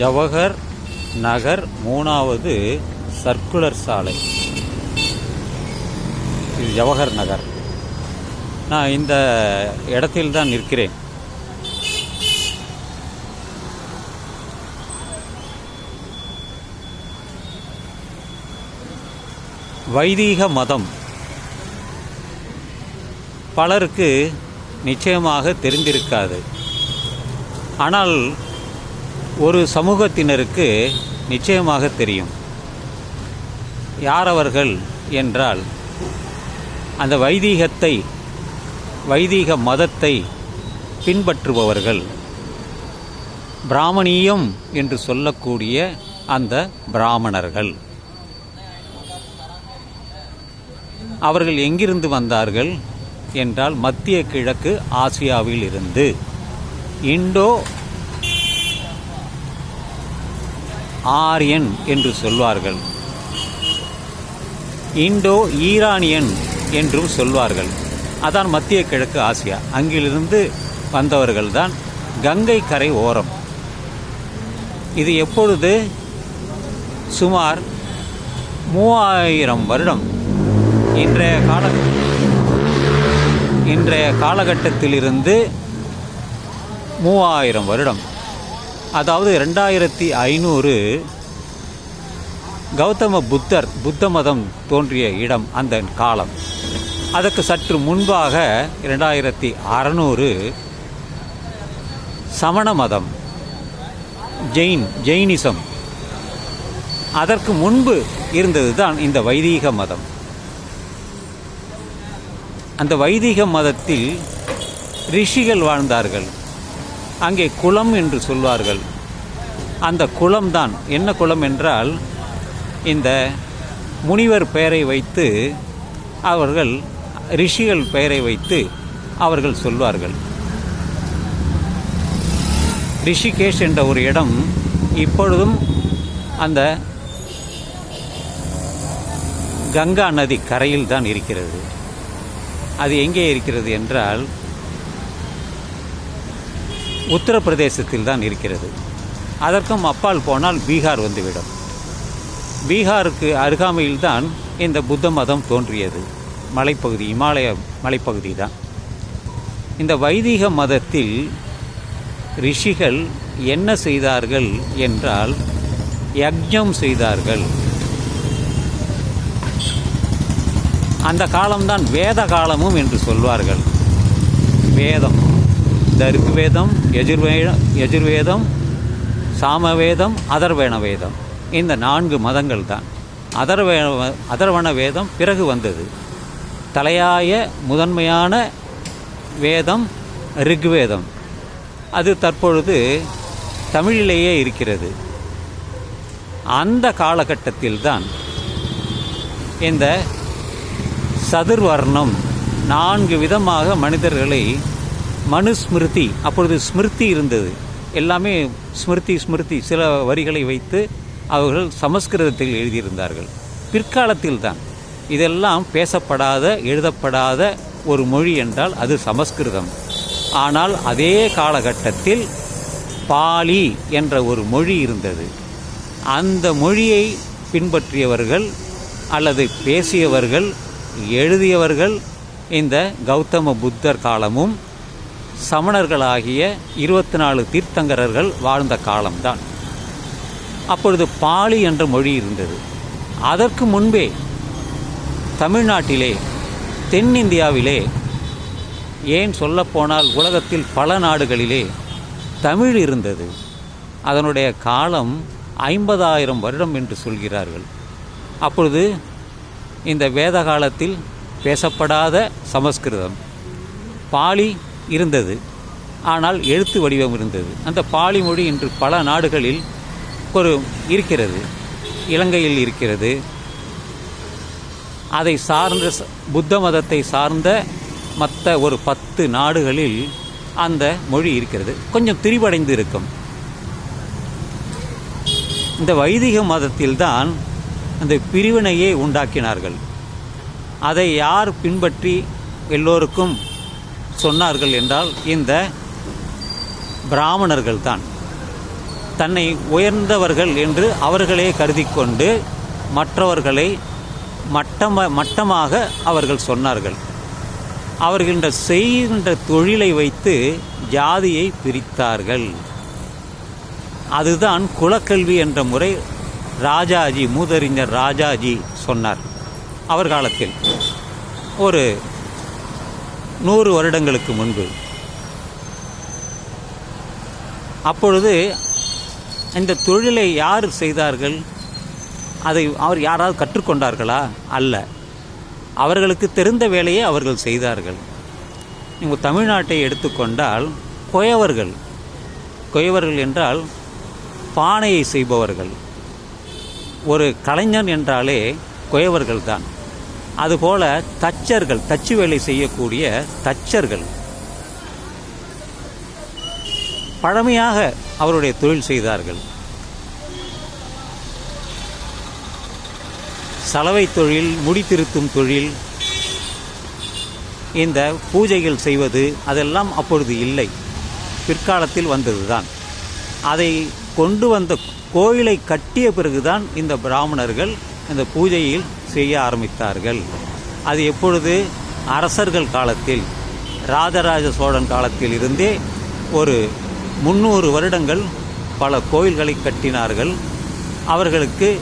ஜவஹர் நகர் மூணாவது சர்க்குலர் சாலை. இது ஜவஹர் நகர். நான் இந்த இடத்தில் தான் நிற்கிறேன். வைதீக மதம். பலருக்கு நிச்சயமாக தெரிந்திருக்காது. ஆனால் ஒரு சமூகத்தினருக்கு நிச்சயமாக தெரியும். யார் அவர்கள் என்றால் அந்த வைதீகத்தை வைதீக மதத்தை பின்பற்றுபவர்கள். பிராமணியம் என்று சொல்லக்கூடிய அந்த பிராமணர்கள். அவர்கள் எங்கிருந்து வந்தார்கள் என்றால் மத்திய கிழக்கு ஆசியாவில் இருந்து இண்டோ ஆரியன் என்று சொல்வார்கள். இண்டோ ஈரானியன் என்றும் சொல்வார்கள். அதான் மத்திய கிழக்கு ஆசியா. அங்கிலிருந்து வந்தவர்கள்தான் கங்கை கரை ஓரம். இது எப்பொழுது? சுமார் மூவாயிரம் வருடம். இன்றைய கால இன்றைய காலகட்டத்திலிருந்து மூவாயிரம் வருடம். அதாவது ரெண்டாயிரத்தி ஐநூறு கௌதம புத்தர் புத்த மதம் தோன்றிய இடம் அந்த காலம். அதற்கு சற்று முன்பாக இரண்டாயிரத்தி அறநூறு சமண மதம் ஜெயின் ஜெயினிசம். அதற்கு முன்பு இருந்தது தான் இந்த வைதீக மதம். அந்த வைதீக மதத்தில் ரிஷிகள் வாழ்ந்தார்கள். அங்கே குளம் என்று சொல்வார்கள். அந்த குளம்தான். என்ன குளம் என்றால் இந்த முனிவர் பெயரை வைத்து அவர்கள் ரிஷிகள் பெயரை வைத்து அவர்கள் சொல்வார்கள். ரிஷிகேஷ் என்ற ஒரு இடம் இப்பொழுதும் அந்த கங்கா நதி கரையில் தான் இருக்கிறது. அது எங்கே இருக்கிறது என்றால் உத்தரப்பிரதேசத்தில் தான் இருக்கிறது. அதற்கும் அப்பால் போனால் பீகார் வந்துவிடும். பீகாருக்கு அருகாமையில் தான் இந்த புத்த மதம் தோன்றியது. மலைப்பகுதி இமாலய மலைப்பகுதி தான் இந்த வைதிக மதத்தில் ரிஷிகள் என்ன செய்தார்கள் என்றால் யக்ஞம் செய்தார்கள். அந்த காலம்தான் வேத காலமும் என்று சொல்வார்கள். வேதம். இந்த ருக்வேதம் யஜுர்வேதம் யஜுர்வேதம் சாமவேதம் அதர்வேண வேதம் இந்த நான்கு மதங்கள் தான் அதர்வே அதர்வண வேதம் பிறகு வந்தது. தலையாய முதன்மையான வேதம் ரிக்வேதம். அது தற்பொழுது தமிழிலேயே இருக்கிறது. அந்த காலகட்டத்தில்தான் இந்த சதுர்வர்ணம் நான்கு விதமாக மனிதர்களை மனுஸ்மிருதி. அப்பொழுது ஸ்மிருதி இருந்தது. எல்லாமே ஸ்மிருதி ஸ்மிருதி சில வரிகளை வைத்து அவர்கள் சமஸ்கிருதத்தில் எழுதியிருந்தார்கள். பிற்காலத்தில் தான் இதெல்லாம் பேசப்படாத எழுதப்படாத ஒரு மொழி என்றால் அது சமஸ்கிருதம். ஆனால் அதே காலகட்டத்தில் பாலி என்ற ஒரு மொழி இருந்தது. அந்த மொழியை பின்பற்றியவர்கள் அல்லது பேசியவர்கள் எழுதியவர்கள் இந்த கௌதம புத்தர் காலமும் சமணர்களாகிய இருபத்தி நாலு தீர்த்தங்கரர்கள் வாழ்ந்த காலம்தான். அப்பொழுது பாலி என்ற மொழி இருந்தது. அதற்கு முன்பே தமிழ்நாட்டிலே தென்னிந்தியாவிலே ஏன் சொல்லப்போனால் உலகத்தில் பல நாடுகளிலே தமிழ் இருந்தது. அதனுடைய காலம் ஐம்பதாயிரம் வருடம் என்று சொல்கிறார்கள். அப்பொழுது இந்த வேத காலத்தில் பேசப்படாத சமஸ்கிருதம். பாலி இருந்தது. ஆனால் எழுத்து வடிவம் இருந்தது. அந்த பாலி மொழி இன்று பல நாடுகளில் ஒரு இருக்கிறது. இலங்கையில் இருக்கிறது. அதை சார்ந்த புத்த மதத்தை சார்ந்த மற்ற ஒரு பத்து நாடுகளில் அந்த மொழி இருக்கிறது. கொஞ்சம் திரிவடைந்து இருக்கும். இந்த வைதிக மதத்தில்தான் அந்த பிரிவினையே உண்டாக்கினார்கள். அதை யார் பின்பற்றி எல்லோருக்கும் சொன்னார்கள் என்றால் இந்த பிராமணர்கள் தான் தன்னை உயர்ந்தவர்கள் என்று அவர்களே கருதி கொண்டு மற்றவர்களை மட்டம மட்டமாக அவர்கள் சொன்னார்கள். அவர்கின்ற செய்கின்ற தொழிலை வைத்து ஜாதியை பிரித்தார்கள். அதுதான் குலக்கல்வி என்ற முறை ராஜாஜி மூதறிஞர் ராஜாஜி சொன்னார். அவர் காலத்தில் ஒரு நூறு வருடங்களுக்கு முன்பு. அப்பொழுது இந்த தொழிலை யார் செய்தார்கள்? அதை அவர் யாராவது கற்றுக்கொண்டார்களா? அல்ல. அவர்களுக்கு தெரிந்த வேலையை அவர்கள் செய்தார்கள். நீங்கள் தமிழ்நாட்டை எடுத்துக்கொண்டால் குயவர்கள். குயவர்கள் என்றால் பானையை செய்பவர்கள். ஒரு கலைஞன் என்றாலே குயவர்கள் தான் அதுபோல தச்சர்கள் தச்சு வேலை செய்யக்கூடிய தச்சர்கள். பழமையாக அவருடைய தொழில் செய்தார்கள். சலவை தொழில் முடி திருத்தும் தொழில் இந்த பூஜைகள் செய்வது அதெல்லாம் அப்பொழுது இல்லை. பிற்காலத்தில் வந்ததுதான். அதை கொண்டு வந்த கோயிலை கட்டிய பிறகுதான் இந்த பிராமணர்கள் இந்த பூஜையில் செய்ய ஆரம்பித்தார்கள். அது எப்பொழுது? அரசர்கள் காலத்தில் ராஜராஜ சோழன் காலத்தில் இருந்தே ஒரு முந்நூறு வருடங்கள் பல கோயில்களை கட்டினார்கள். அவர்களுக்கு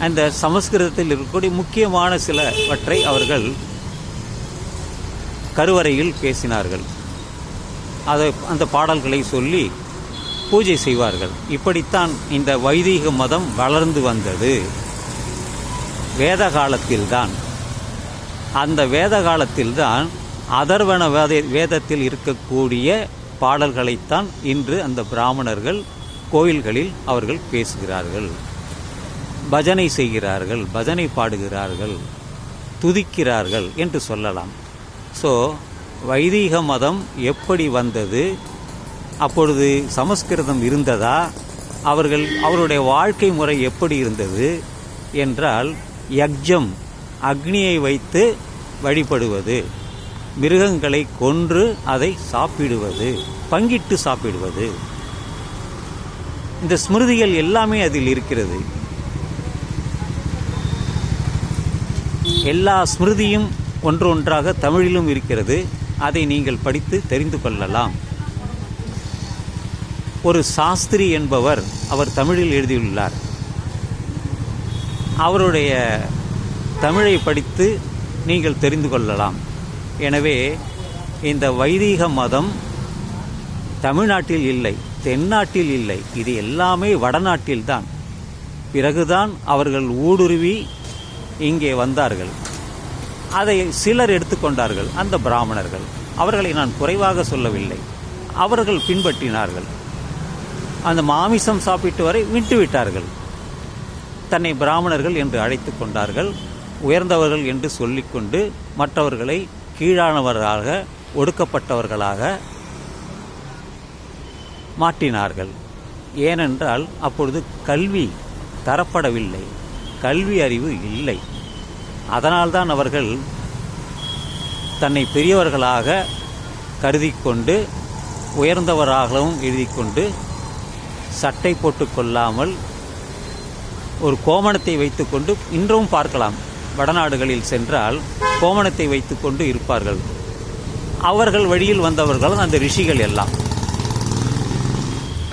அந்த சமஸ்கிருதத்தில் இருக்கக்கூடிய முக்கியமான சிலவற்றை அவர்கள் கருவறையில் பேசினார்கள். அதை அந்த பாடல்களை சொல்லி பூஜை செய்வார்கள். இப்படித்தான் இந்த வைதீக மதம் வளர்ந்து வந்தது. வேத காலத்தில்தான் அந்த வேத காலத்தில்தான் அதர்வன வேத வேதத்தில் இருக்கக்கூடிய பாடல்களைத்தான் இன்று அந்த பிராமணர்கள் கோயில்களில் அவர்கள் பேசுகிறார்கள். பஜனை செய்கிறார்கள் பஜனை பாடுகிறார்கள் துதிக்கிறார்கள் என்று சொல்லலாம். ஸோ வைதீக மதம் எப்படி வந்தது? அப்பொழுது சமஸ்கிருதம் இருந்ததா? அவர்கள் அவருடைய வாழ்க்கை முறை எப்படி இருந்தது? என்றால் யக்ஜம் அக்னியை வைத்து வழிபடுவது. மிருகங்களை கொன்று அதை சாப்பிடுவது பங்கிட்டு சாப்பிடுவது. இந்த ஸ்மிருதிகள் எல்லாமே அதில் இருக்கிறது. எல்லா ஸ்மிருதியும் ஒன்று ஒன்றாக தமிழிலும் இருக்கிறது. அதை நீங்கள் படித்து தெரிந்து கொள்ளலாம். ஒரு சாஸ்திரி என்பவர் அவர் தமிழில் எழுதியுள்ளார். அவருடைய தமிழை படித்து நீங்கள் தெரிந்து கொள்ளலாம். எனவே இந்த வைதீக மதம் தமிழ்நாட்டில் இல்லை தென்னாட்டில் இல்லை. இது எல்லாமே வடநாட்டில்தான் பிறகுதான் அவர்கள் ஊடுருவி இங்கே வந்தார்கள். அதை சிலர் எடுத்துக்கொண்டார்கள் அந்த பிராமணர்கள். அவர்களை நான் குறைவாக சொல்லவில்லை. அவர்கள் பின்பற்றினார்கள். அந்த மாமிசம் சாப்பிட்டு வரை விட்டுவிட்டார்கள். தன்னை பிராமணர்கள் என்று அழைத்து கொண்டார்கள் உயர்ந்தவர்கள் என்று சொல்லிக்கொண்டு மற்றவர்களை கீழானவர்களாக ஒடுக்கப்பட்டவர்களாக மாற்றினார்கள். ஏனென்றால் அப்பொழுது கல்வி தரப்படவில்லை கல்வி அறிவு இல்லை. அதனால்தான் அவர்கள் தன்னை பெரியவர்களாக கருதி கொண்டு உயர்ந்தவராகவும் எழுதி கொண்டு சட்டை போட்டுக்கொள்ளாமல் ஒரு கோமணத்தை வைத்துக்கொண்டு இன்றும் பார்க்கலாம். வடநாடுகளில் சென்றால் கோமணத்தை வைத்துக்கொண்டு இருப்பார்கள். அவர்கள் வழியில் வந்தவர்கள் அந்த ரிஷிகள் எல்லாம்.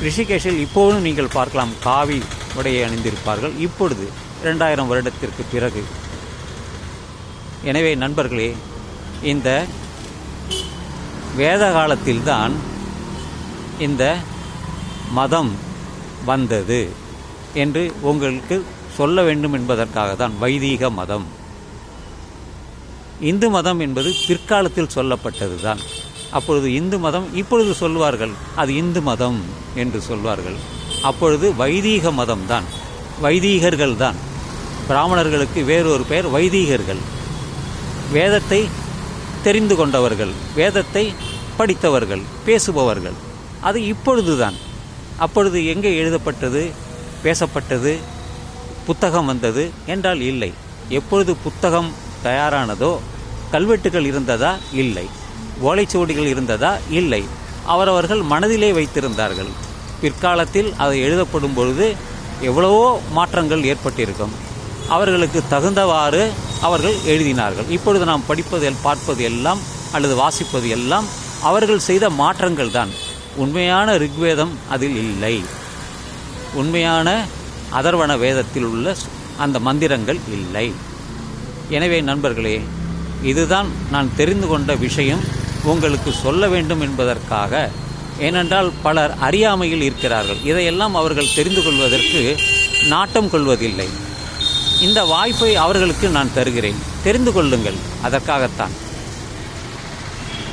ரிஷிகேஷில் இப்போதும் நீங்கள் பார்க்கலாம் காவி உடையை அணிந்திருப்பார்கள். இப்பொழுது இரண்டாயிரம் வருடத்திற்கு பிறகு. எனவே நண்பர்களே இந்த வேத காலத்தில்தான் இந்த மதம் வந்தது. என்று உங்களுக்கு சொல்ல வேண்டும் என்பதற்காக தான் வைதீக மதம். இந்து மதம் என்பது பிற்காலத்தில் சொல்லப்பட்டது தான் அப்பொழுது இந்து மதம் இப்பொழுது சொல்வார்கள் அது இந்து மதம் என்று சொல்வார்கள். அப்பொழுது வைதீக மதம் தான் வைதீகர்கள் தான் பிராமணர்களுக்கு வேறொரு பெயர் வைதீகர்கள். வேதத்தை தெரிந்து கொண்டவர்கள் வேதத்தை படித்தவர்கள் பேசுபவர்கள். அது இப்பொழுதுதான். அப்பொழுது எங்கே எழுதப்பட்டது? பேசப்பட்டது புத்தகம் வந்தது என்றால் இல்லை. எப்பொழுது புத்தகம் தயாரானதோ கல்வெட்டுகள் இருந்ததா? இல்லை. ஓலைச்சுவடிகள் இருந்ததா? இல்லை. அவரவர்கள் மனதிலே வைத்திருந்தார்கள். பிற்காலத்தில் அது எழுதப்படும் பொழுது எவ்வளவோ மாற்றங்கள் ஏற்பட்டிருக்கும். அவர்களுக்கு தகுந்தவாறு அவர்கள் எழுதினார்கள். இப்பொழுது நாம் படிப்பது பார்ப்பது எல்லாம் அல்லது வாசிப்பது எல்லாம் அவர்கள் செய்த மாற்றங்கள் தான் உண்மையான ரிக்வேதம் அதில் இல்லை. உண்மையான அதர்வண வேதத்தில் உள்ள அந்த மந்திரங்கள் இல்லை. எனவே நண்பர்களே இதுதான் நான் தெரிந்து கொண்ட விஷயம். உங்களுக்கு சொல்ல வேண்டும் என்பதற்காக ஏனென்றால் பலர் அறியாமையில் இருக்கிறார்கள். இதையெல்லாம் அவர்கள் தெரிந்து கொள்வதற்கு நாட்டம் கொள்வதில்லை. இந்த வாய்ப்பை அவர்களுக்கு நான் தருகிறேன். தெரிந்து கொள்ளுங்கள். அதற்காகத்தான்.